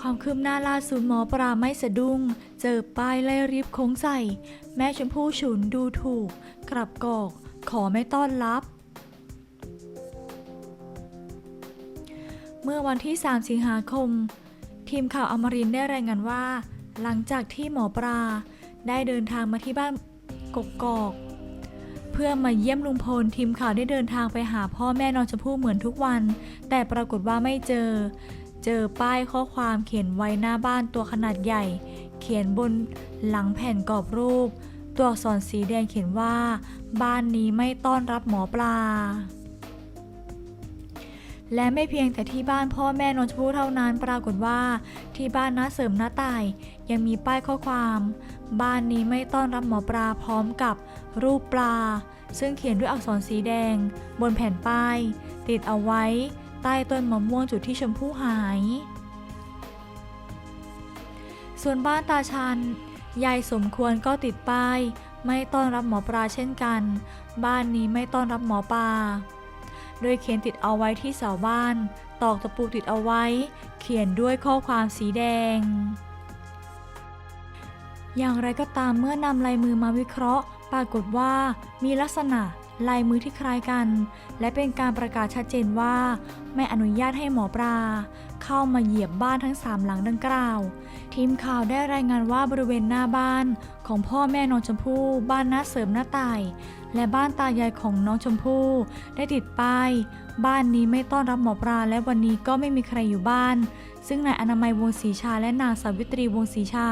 ความคืบหน้าล่าสุดหมอปลาไม่สะดุ้ง เจอป้ายไล่รีบโค้งใส่ แม่ชมพู่ฉุนดูถูก กลับกอก ขอไม่ต้อนรับเมื่อวันที่ 3 สิงหาคม ทีมข่าวอมรินได้รายงานว่า หลังจากที่หมอปลาได้เดินทางมาที่บ้านกกอก เพื่อมาเยี่ยมลุงพลทีมข่าวได้เดินทางไปหาพ่อแม่น้องชมพู่เหมือนทุกวัน แต่ปรากฏว่าไม่เจอ เจอป้ายข้อความเขียนไว้หน้าบ้านตัวขนาดใหญ่ เขียนบนหลังแผ่นกรอบรูป ตัวอักษรสีแดงเขียนว่า บ้านนี้ไม่ต้อนรับหมอปลา และไม่เพียงแต่ที่บ้านพ่อแม่นนชมพู่เท่านั้นปรากฏว่า ที่บ้านน้าเสริมน้าตาย ยังมีป้ายข้อความ บ้านนี้ไม่ต้อนรับหมอปลาพร้อมกับรูปปลา ซึ่งเขียนด้วยอักษรสีแดง บนแผ่นป้าย ติดเอาไว้ ใต้ต้นมะม่วงจุดที่ชมพู่หาย ส่วนบ้านตาชัน ยายสมควรก็ติดป้าย ไม่ต้อนรับหมอปลาเช่นกัน บ้านนี้ไม่ต้อนรับหมอปลา โดยเขียนติดเอาไว้ที่เสาบ้าน ตอกตะปูติดเอาไว้ เขียนด้วยข้อความสีแดงอย่างไรก็ตามเมื่อนำลายมือมาวิเคราะห์ ปรากฏว่ามีลักษณะ ลายมือที่คล้ายกัน และเป็นการประกาศชัดเจนว่า ไม่อนุญาตให้หมอปลา เข้ามาเหยียบบ้านทั้งสามหลังดังกล่าว ทีมข่าวได้รายงานว่าบริเวณหน้าบ้านของพ่อแม่น้องชมพู่ บ้านน้าเสริมหน้าตาย และบ้านตายายของน้องชมพู่ ได้ติดป้าย บ้านนี้ไม่ต้อนรับหมอปลาและวันนี้ก็ไม่มีใครอยู่บ้าน ซึ่งนายอนามัยวงศรีชาและนางสาวิตรีวงศรีชา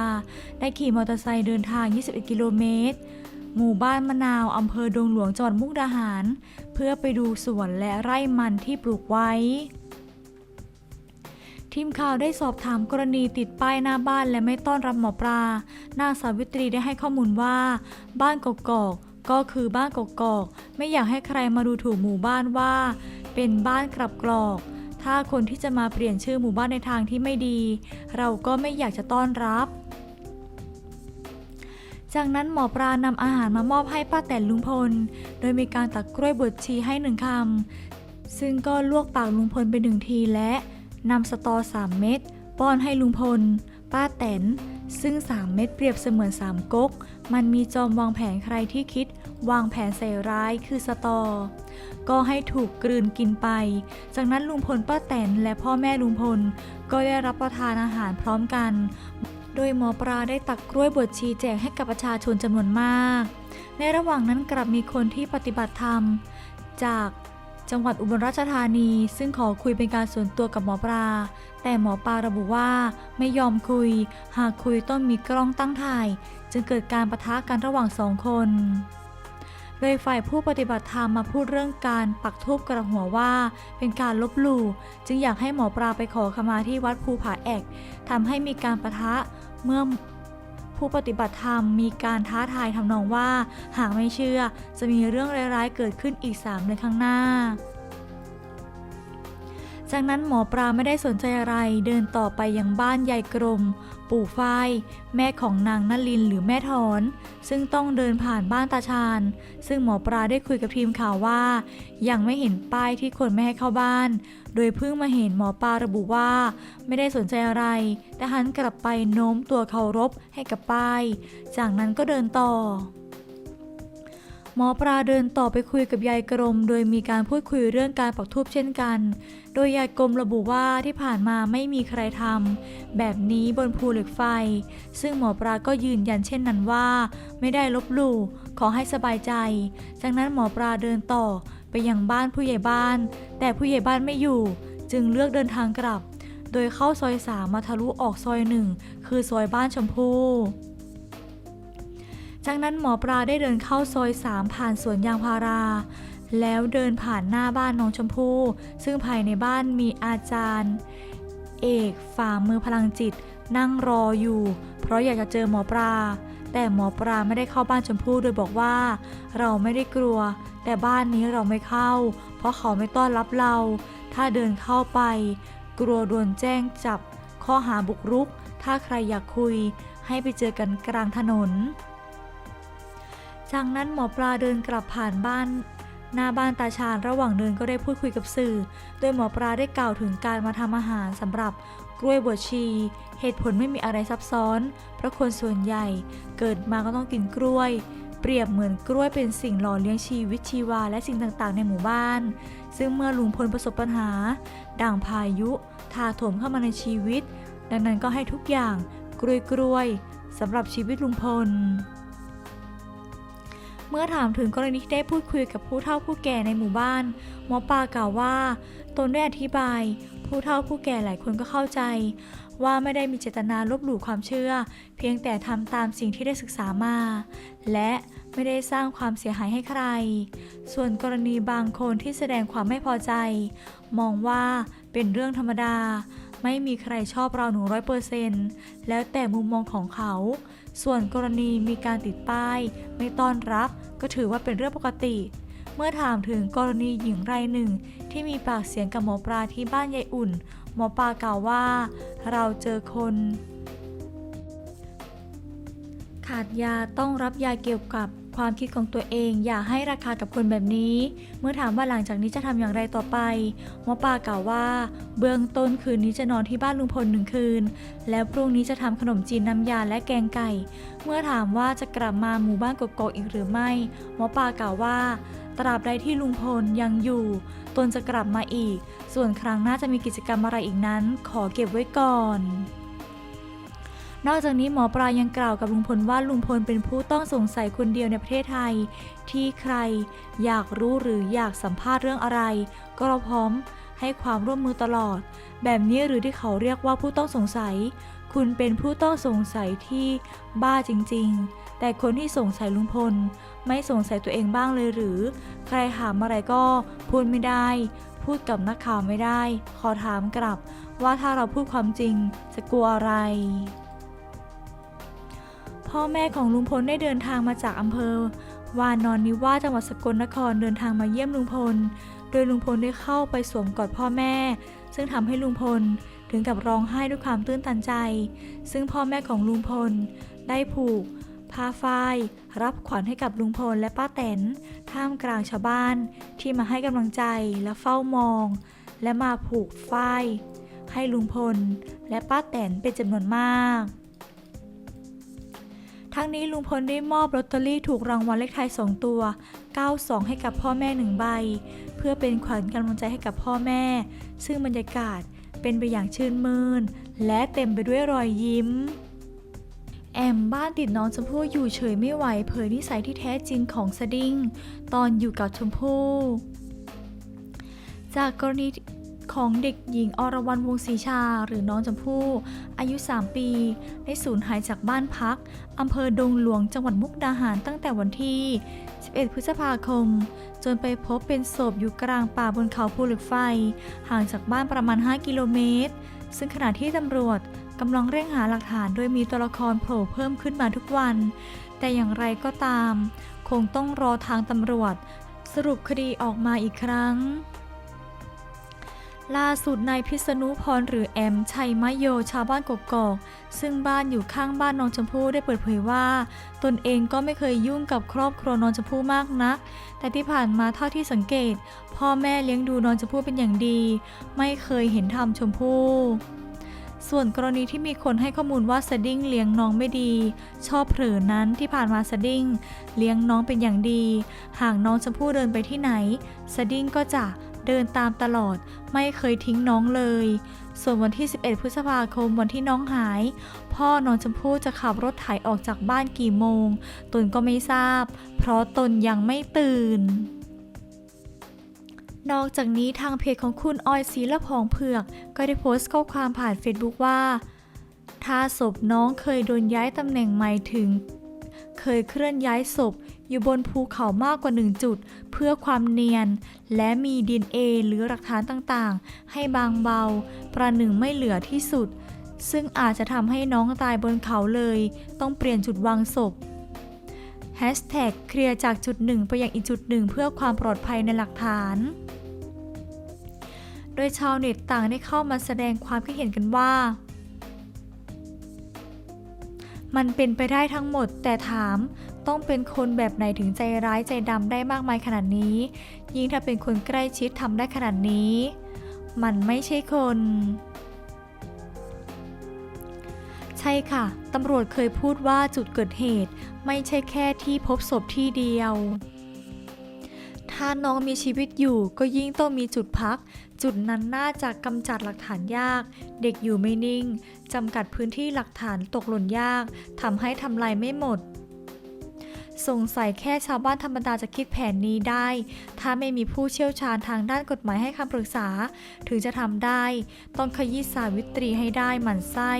ได้ขี่มอเตอร์ไซค์เดินทาง 21 กิโลเมตร หมู่บ้านมะนาวอำเภอดงหลวงจังหวัดมุกดาหาร เพื่อไปดูสวนและไร่มันที่ปลูกไว้ ทีมข่าวได้สอบถามกรณีติดป้ายหน้าบ้านและไม่ต้อนรับหมอปลานางสาวิตรีได้ให้ข้อมูลว่า บ้านกกอกก็คือบ้านกกอก ไม่อยากให้ใครมาดูถูกหมู่บ้านว่า เป็นบ้านกลับกรอก ถ้าคนที่จะมาเปลี่ยนชื่อหมู่บ้านในทางที่ไม่ดี เราก็ไม่อยากจะต้อนรับ จากนั้นหมอปลานำอาหารมามอบให้ป้าแตนลุงพล โดยมีการตักกล้วยบดชีให้หนึ่งคำ ซึ่งก็ลวกปากลุงพลไปหนึ่งทีและนำสตอ3เม็ดป้อนให้ลุงพล ป้าแตนซึ่ง3เม็ดเปรียบเสมือน3ก๊ก มันมีจอมวางแผนใครที่คิด วางแผนใส่ร้ายคือสตอ ก็ให้ถูกกลืนกินไป จากนั้นลุงพลป้าแตนและพ่อแม่ลุงพล ก็ได้รับประทานอาหารพร้อมกัน โดยหมอปลาได้ตักกล้วยบดชีแจกให้กับประชาชนจำนวนมาก ในระหว่างนั้นกลับมีคนที่ปฏิบัติธรรม จากจังหวัดอุบลราชธานี ซึ่งขอคุยเป็นการส่วนตัวกับหมอปลา แต่หมอปลาระบุว่าไม่ยอมคุย หากคุยต้องมีกล้องตั้งถ่าย จึงเกิดการประทะกันระหว่างสองคน โดยฝ่ายผู้ปฏิบัติธรรมมาพูดเรื่องการปักทูบกระหัวว่า เป็นการลบหลู่ จึงอยากให้หมอปลาไปขอขมาที่วัดภูผาแอกทำให้มีการประทะ เมื่อผู้ปฏิบัติธรรมมีการท้าทายทำนองว่า หากไม่เชื่อจะมีเรื่องร้ายๆเกิดขึ้นอีก3เดือนข้างหน้า จากนั้นหมอปลาไม่ได้สนใจอะไรเดินต่อไปยังบ้านยายกรม ปู่ฝ้าย แม่ของนางนลินหรือแม่ถอน ซึ่งต้องเดินผ่านบ้านตาชาญ ซึ่งหมอปลาได้คุยกับทีมข่าวว่า ยังไม่เห็นป้ายที่คนไม่ให้เข้าบ้าน โดยเพิ่งมาเห็นหมอปลาระบุว่า ไม่ได้สนใจอะไร แต่หันกลับไปโน้มตัวเคารพให้กับป้าย จากนั้นก็เดินต่อ หมอปลาเดินต่อไปคุยกับยายกรม โดยมีการพูดคุยเรื่องการปักทูบเช่นกัน โดยยายกรมระบุว่าที่ผ่านมาไม่มีใครทำแบบนี้บนภูเหล็กไฟ ซึ่งหมอปลาก็ยืนยันเช่นนั้นว่า ไม่ได้ลบหลู่ขอให้สบายใจ จากนั้นหมอปลาเดินต่อไปยังบ้านผู้ใหญ่บ้าน แต่ผู้ใหญ่บ้านไม่อยู่ จึงเลือกเดินทางกลับ โดยเข้าซอยสามมาทะลุออกซอยหนึ่งคือซอยบ้านชมพู่ จากนั้นหมอปลาได้เดินเข้าซอยสามผ่านสวนยางพารา แล้วเดินผ่านหน้าบ้านน้องชมพู่ ซึ่งภายในบ้านมีอาจารย์ เอกฝ่ามือพลังจิต นั่งรออยู่ เพราะอยากจะเจอหมอปลา แต่หมอปลาไม่ได้เข้าบ้านชมพู่โดยบอกว่า เราไม่ได้กลัว แต่บ้านนี้เราไม่เข้า เพราะเขาไม่ต้อนรับเรา ถ้าเดินเข้าไป กลัวโดนแจ้งจับ ข้อหาบุกรุก ถ้าใครอยากคุย ให้ไปเจอกันกลางถนน จากนั้นหมอปลาเดินกลับผ่านบ้าน หน้าบ้านตาชาญระหว่างเดินก็ได้พูดคุยกับสื่อ โดยหมอปลาได้กล่าวถึงการมาทำอาหารสำหรับกล้วยบวชชี เหตุผลไม่มีอะไรซับซ้อน เพราะคนส่วนใหญ่เกิดมาก็ต้องกินกล้วย เปรียบเหมือนกล้วยเป็นสิ่งหล่อเลี้ยงชีวิตชีวาและสิ่งต่างๆ ในหมู่บ้าน ซึ่งเมื่อลุงพลประสบปัญหา ด่างพายุถาโถมเข้ามาในชีวิต ดังนั้นก็ให้ทุกอย่างกล้วยกล้วยๆสำหรับชีวิตลุงพล เมื่อถามถึงกรณีที่ได้พูดคุยกับผู้เฒ่าผู้แก่ในหมู่บ้าน หมอปลากล่าวว่า ตนได้อธิบาย ผู้เฒ่าผู้แก่หลายคนก็เข้าใจ ว่าไม่ได้มีเจตนาลบหลู่ความเชื่อ เพียงแต่ทำตามสิ่งที่ได้ศึกษามา และไม่ได้สร้างความเสียหายให้ใคร ส่วนกรณีบางคนที่แสดงความไม่พอใจ มองว่าเป็นเรื่องธรรมดา ไม่มีใครชอบเราหนึ่งร้อยเปอร์เซนต์แล้วแต่มุมมองของเขา ส่วนกรณีมีการติดป้าย ไม่ต้อนรับ ก็ถือว่าเป็นเรื่องปกติ เมื่อถามถึงกรณีหญิงรายหนึ่ง ที่มีปากเสียงกับหมอปลาที่บ้านยายอุ่น หมอปลากล่าวว่า เราเจอคน ขาดยาต้องรับยาเกี่ยวกับ ความคิดของตัวเองอย่าให้ราคากับคนแบบนี้ เมื่อถามว่าหลังจากนี้จะทำอย่างไรต่อไปหมอปลากล่าวว่า เบื้องต้นคืนนี้จะนอนที่บ้านลุงพลหนึ่งคืน แล้วพรุ่งนี้จะทำขนมจีนน้ำยาและแกงไก่ เมื่อถามว่าจะกลับมาหมู่บ้านกกอกอีกหรือไม่หมอปลากล่าวว่า ตราบใดที่ลุงพลยังอยู่ ตนจะกลับมาอีก ส่วนครั้งหน้าจะมีกิจกรรมอะไรอีกนั้น ขอเก็บไว้ก่อน นอกจากนี้หมอปลายังกล่าวกับลุงพลว่าลุงพลเป็นผู้ต้องสงสัยคนเดียวในประเทศไทย ที่ใครอยากรู้หรืออยากสัมภาษณ์เรื่องอะไร ก็เราพร้อมให้ความร่วมมือตลอด แบบนี้หรือที่เขาเรียกว่าผู้ต้องสงสัย คุณเป็นผู้ต้องสงสัยที่บ้าจริง ๆ แต่คนที่สงสัยลุงพล ไม่สงสัยตัวเองบ้างเลยหรือ ใครถามอะไรก็พูดไม่ได้ พูดกับนักข่าวไม่ได้ ขอถามกลับ ว่าถ้าเราพูดความจริงจะกลัวอะไร พ่อแม่ของลุงพลได้เดินทางมาจากอำเภอ วานอนนิวาจังหวัดสกลนครเดินทางมาเยี่ยมลุงพล โดยลุงพลได้เข้าไปสวมกอดพ่อแม่ ซึ่งทำให้ลุงพลถึงกับร้องไห้ด้วยความตื้นตันใจ ซึ่งพ่อแม่ของลุงพล ได้ผูกผ้าฝ้ายรับขวัญให้กับลุงพลและป้าแตนท่ามกลางชาวบ้านที่มาให้กำลังใจและเฝ้ามอง และมาผูกฝ้ายให้ลุงพล และป้าแตนเป็นจำนวนมาก ทั้งนี้ลุงพลได้มอบลอตเตอรี่ถูกรางวัลเลขท้าย 2 ตัว 92 ให้กับพ่อแม่หนึ่งใบ เพื่อเป็นขวัญกำลังใจให้กับพ่อแม่ ซึ่งบรรยากาศเป็นไปอย่างชื่นมื่น และเต็มไปด้วยรอยยิ้ม แอมบ้านติดน้องชมพู่อยู่เฉยไม่ไหวเผยนิสัยที่แท้จริงของสดิ้งตอนอยู่กับชมพู่จากกรณี ของเด็กหญิงอรวรรณวงศรีชา หรือน้องชมพู่ อายุ 3 ปี ได้สูญหายจากบ้านพักอำเภอดงหลวงจังหวัดมุกดาหารตั้งแต่วันที่ 11 พฤษภาคม จนไปพบเป็นศพอยู่กลางป่าบนเขาภูเหล็กไฟ ห่างจากบ้านประมาณ 5 กิโลเมตร ซึ่งขณะที่ตำรวจกำลังเร่งหาหลักฐานโดยมีตัวละครโผล่เพิ่มขึ้นมาทุกวัน แต่อย่างไรก็ตาม คงต้องรอทางตำรวจ สรุปคดีออกมาอีกครั้ง ล่าสุดนายพิษณุพรหรือแอมชัยมะโยชาวบ้านกกอกซึ่งบ้านอยู่ข้างบ้านน้องชมพู่ได้เปิดเผยว่า ตนเองก็ไม่เคยยุ่งกับครอบครัวน้องชมพู่มากนัก แต่ที่ผ่านมาเท่าที่สังเกต พ่อแม่เลี้ยงดูน้องชมพู่เป็นอย่างดี ไม่เคยเห็นทำชมพู่ส่วนกรณีที่มีคนให้ข้อมูลว่าสดิ้งเลี้ยงน้องไม่ดี ชอบเผลอนั้นที่ผ่านมาสดิ้งเลี้ยงน้องเป็นอย่างดี หากน้องชมพู่เดินไปที่ไหน สดิ้งก็จะ เดินตามตลอด ไม่เคยทิ้งน้องเลย ส่วนวันที่ 11 พฤษภาคมวันที่น้องหาย พ่อน้องชมพู่จะขับรถไถออกจากบ้านกี่โมง ตนก็ไม่ทราบ เพราะตนยังไม่ตื่นนอกจากนี้ทางเพจของคุณออยศรีละพองเผือก ก็ได้โพสต์ข้อความผ่านเฟซบุ๊กว่า ถ้าศพน้องเคยโดนย้ายตำแหน่งใหมายถึง เคยเคลื่อนย้ายศพ อยู่บนภูเขามากกว่าหนึ่งจุด เพื่อความเนียน และมีดีเอหรือหลักฐานต่างๆ ให้บางเบา ประหนึ่งไม่เหลือที่สุด ซึ่งอาจจะทำให้น้องตายบนเขาเลย ต้องเปลี่ยนจุดวางศพแฮชแท็กเคลียร์จากจุดหนึ่งไปยังอีกจุดหนึ่งเพื่อความปลอดภัยในหลักฐาน โดยชาวเน็ตต่างได้เข้ามาแสดงความคิดเห็นกันว่า มันเป็นไปได้ทั้งหมดแต่ถาม ต้องเป็นคนแบบไหนถึงใจร้ายใจดำได้มากมายขนาดนี้ ยิ่งถ้าเป็นคนใกล้ชิดทำได้ขนาดนี้ มันไม่ใช่คน ใช่ค่ะ ตำรวจเคยพูดว่าจุดเกิดเหตุ ไม่ใช่แค่ที่พบศพที่เดียว ถ้าน้องมีชีวิตอยู่ก็ยิ่งต้องมีจุดพัก จุดนั้นน่าจะกำจัดหลักฐานยาก เด็กอยู่ไม่นิ่งจำกัดพื้นที่หลักฐานตกหล่นยากทำให้ทำลายไม่หมด สงสัยแค่ชาวบ้านธรรมดาจะคิดแผนนี้ได้ ถ้าไม่มีผู้เชี่ยวชาญทางด้านกฎหมายให้คำปรึกษา ถึงจะทำได้ ต้องขยี้สาวิตรีให้ได้หมั่นไส้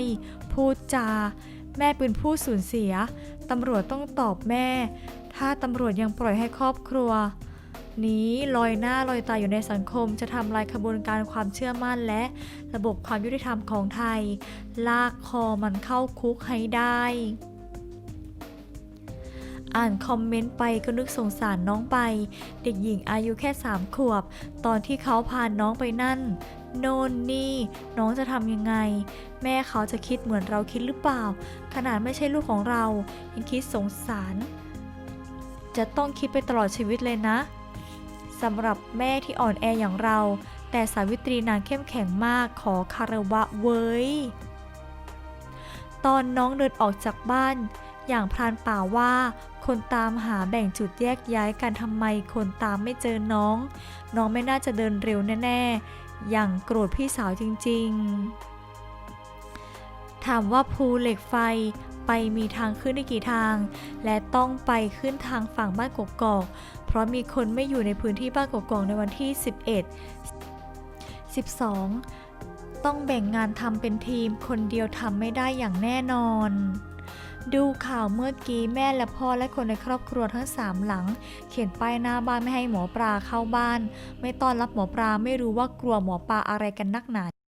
พูดจา แม่เป็นผู้สูญเสีย ตำรวจต้องตอบแม่ ถ้าตำรวจยังปล่อยให้ครอบครัว นี้ลอยหน้าลอยตาอยู่ในสังคมจะทำลายขบวนการความเชื่อมั่นและระบบความยุติธรรมของไทย ลากคอมันเข้าคุกให้ได้ อ่านคอมเมนต์ไปก็นึกสงสารน้องไป เด็กหญิงอายุแค่3ขวบ ตอนที่เขาพาน้องไปนั่น โน่นนี่ น้องจะทำยังไง แม่เขาจะคิดเหมือนเราคิดหรือเปล่า ขนาดไม่ใช่ลูกของเรา ยังคิดสงสาร จะต้องคิดไปตลอดชีวิตเลยนะสำหรับแม่ที่อ่อนแออย่างเรา แต่สาวิตรีนางเข้มแข็งมากขอคารวะเว้ย ตอนน้องเดินออกจากบ้าน อย่างพรานป่าว่า คนตามหาแบ่งจุดแยกย้ายกันทำไมคนตามไม่เจอน้อง น้องไม่น่าจะเดินเร็วแน่ๆ อย่างโกรธพี่สาวจริงๆ ถามว่าภูเหล็กไฟไปมีทางขึ้นได้กี่ทาง และต้องไปขึ้นทางฝั่งบ้านกกอก เพราะมีคนไม่อยู่ในพื้นที่บ้านกกอกในวันที่ 11 12 ต้องแบ่งงานทำเป็นทีม คนเดียวทำไม่ได้อย่างแน่นอน ดูข่าวเมื่อกี้แม่และพ่อและคนในครอบครัวทั้งสามหลัง เขียนป้ายหน้าบ้านไม่ให้หมอปลาเข้าบ้าน ไม่ต้อนรับหมอปลาไม่รู้ว่ากลัวหมอปลาอะไรกันนักหนา